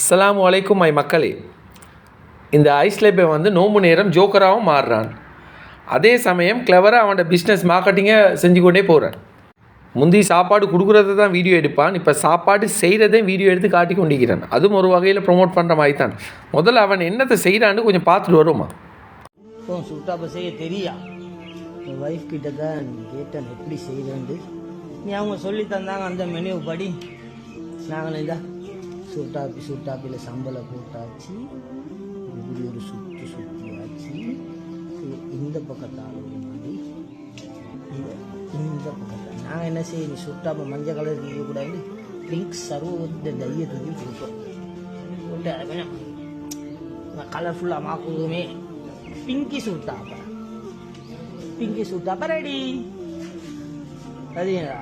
அஸ்லாம் வலைக்கும் மை மக்களே இந்த ஐஸ்லேபே வந்து நோம்பு நேரம் ஜோக்கராகவும் மாறுறான் அதே சமயம் கிளவராக அவன்கிட்ட பிஸ்னஸ் மார்க்கெட்டிங்கை செஞ்சு கொண்டே போகிறான் முந்தி சாப்பாடு கொடுக்குறத தான் வீடியோ எடுப்பான் இப்போ சாப்பாடு செய்கிறதையும் வீடியோ எடுத்து காட்டி கொண்டிருக்கிறான் அதுவும் ஒரு வகையில் ப்ரொமோட் பண்ணுற மாதிரி தான் முதல்ல அவன் என்னத்தை செய்கிறான்னு கொஞ்சம் பார்த்துட்டு வருவான் இப்போ சுட்டாப்ப செய்ய தெரியா? என் ஒய்ஃப் கிட்ட தான் கேட்டேன் எப்படி செய்யறது நீ அவங்க சொல்லி தந்தாங்க அந்த மெனு படி. நாங்கள் இந்த சுட்டாப்பி சுட்டாப்பியில் சம்பளை போட்டாச்சு. இப்படி ஒரு சுற்றி சுற்றியாச்சு இது இந்த பக்கத்தால் ஒரு மாதிரி. இந்த பக்கத்தில். நாங்கள் என்ன செய்யணும் சுட்டாப்ப மஞ்சள் கலர் இருக்கக்கூடாது பிங்க் சர்வத்தை டையை தூக்கி கொடுப்போம். போட்டு கலர்ஃபுல்லாக மாக்குதுமே பிங்கி சுட்டாப்ப பிங்கி சுட்டாப்ப ரெடி சரிங்களா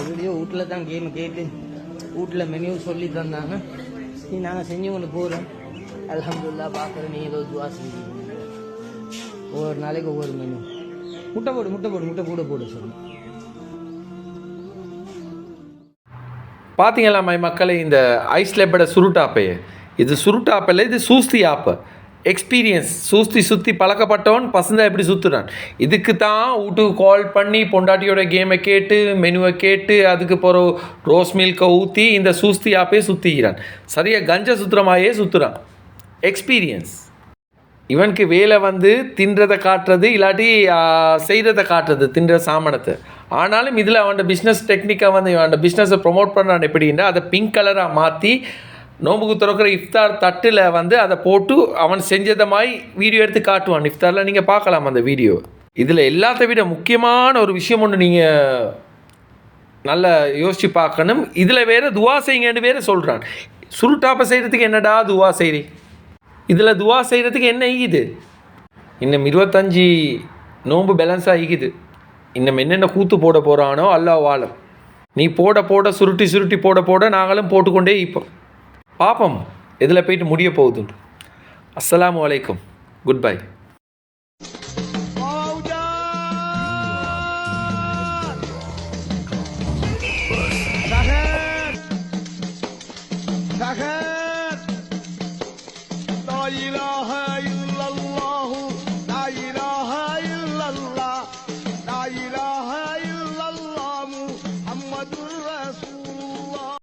எப்படியோ வீட்டில் தான் கேம் கேட்டு வீட்டில் மெனு சொல்லி தந்தாங்க. சரி நாங்கள் செஞ்சு கொண்டு போகிறோம் அல்ஹம்துலில்லாஹ் பார்க்குறேன். நீ ஏதோ துவா செஞ்சீங்க ஒவ்வொரு நாளைக்கு ஒவ்வொரு மெனு முட்டை போடு முட்டை போடு முட்டை போட போடு சொல்லு. பார்த்தீங்களா மை மக்களே இந்த ஐஸ்லேப்போட சுருட்டாப்பைய? இது சுருட்டாப்பில் இது சூஸ்தி ஆப்பு எக்ஸ்பீரியன்ஸ் சூஸ்தி சுற்றி பழக்கப்பட்டவன் பசங்க எப்படி சுற்றுறான் இதுக்கு தான் வீட்டுக்கு கால் பண்ணி பொண்டாட்டியோட கேமை கேட்டு மெனுவை கேட்டு அதுக்கு போகிற ரோஸ் மில்கை ஊற்றி இந்த சுஸ்தி ஆப்பே சுற்றிக்கிறான் சரியாக கஞ்ச சுற்றுறமாயே சுற்றுறான் எக்ஸ்பீரியன்ஸ் இவனுக்கு வேலை வந்து தின்றதை காட்டுறது இல்லாட்டி செய்கிறத காட்டுறது தின்ற சாமனத்தை. ஆனாலும் இதில் அவனோட பிஸ்னஸ் டெக்னிக்காக வந்து அவனோட பிஸ்னஸை ப்ரொமோட் பண்ணுறான் எப்படின்னா அதை பிங்க் கலராக மாற்றி நோம்புக்கு திறக்கிற இஃப்தார் தட்டில் வந்து அதை போட்டு அவன் செஞ்சதை மாதிரி வீடியோ எடுத்து காட்டுவான். இஃப்தாரில் நீங்கள் பார்க்கலாம் அந்த வீடியோ. இதில் எல்லாத்த விட முக்கியமான ஒரு விஷயம் ஒன்று நீங்கள் நல்லா யோசித்து பார்க்கணும். இதில் வேறு துவா செய்யுங்கன்னு வேறு சொல்கிறான் சுருட்டாப்பை செய்கிறதுக்கு என்னடா துவா செய்கிறி இதில் துவா செய்கிறதுக்கு என்ன ஈகுது? இன்னும் இருபத்தஞ்சி நோம்பு பேலன்ஸ் ஆகிக்குது. இன்னும் என்னென்ன கூத்து போட போகிறானோ அல்லா வாழும் நீ போட போட சுருட்டி சுருட்டி போட போட நாங்களும் போட்டுக்கொண்டே இப்போ பார்ப்போம் எதில் போயிட்டு முடிய போகுதுன்னு அஸ்ஸலாமு அலைக்கும் குட் பை سخر لا إله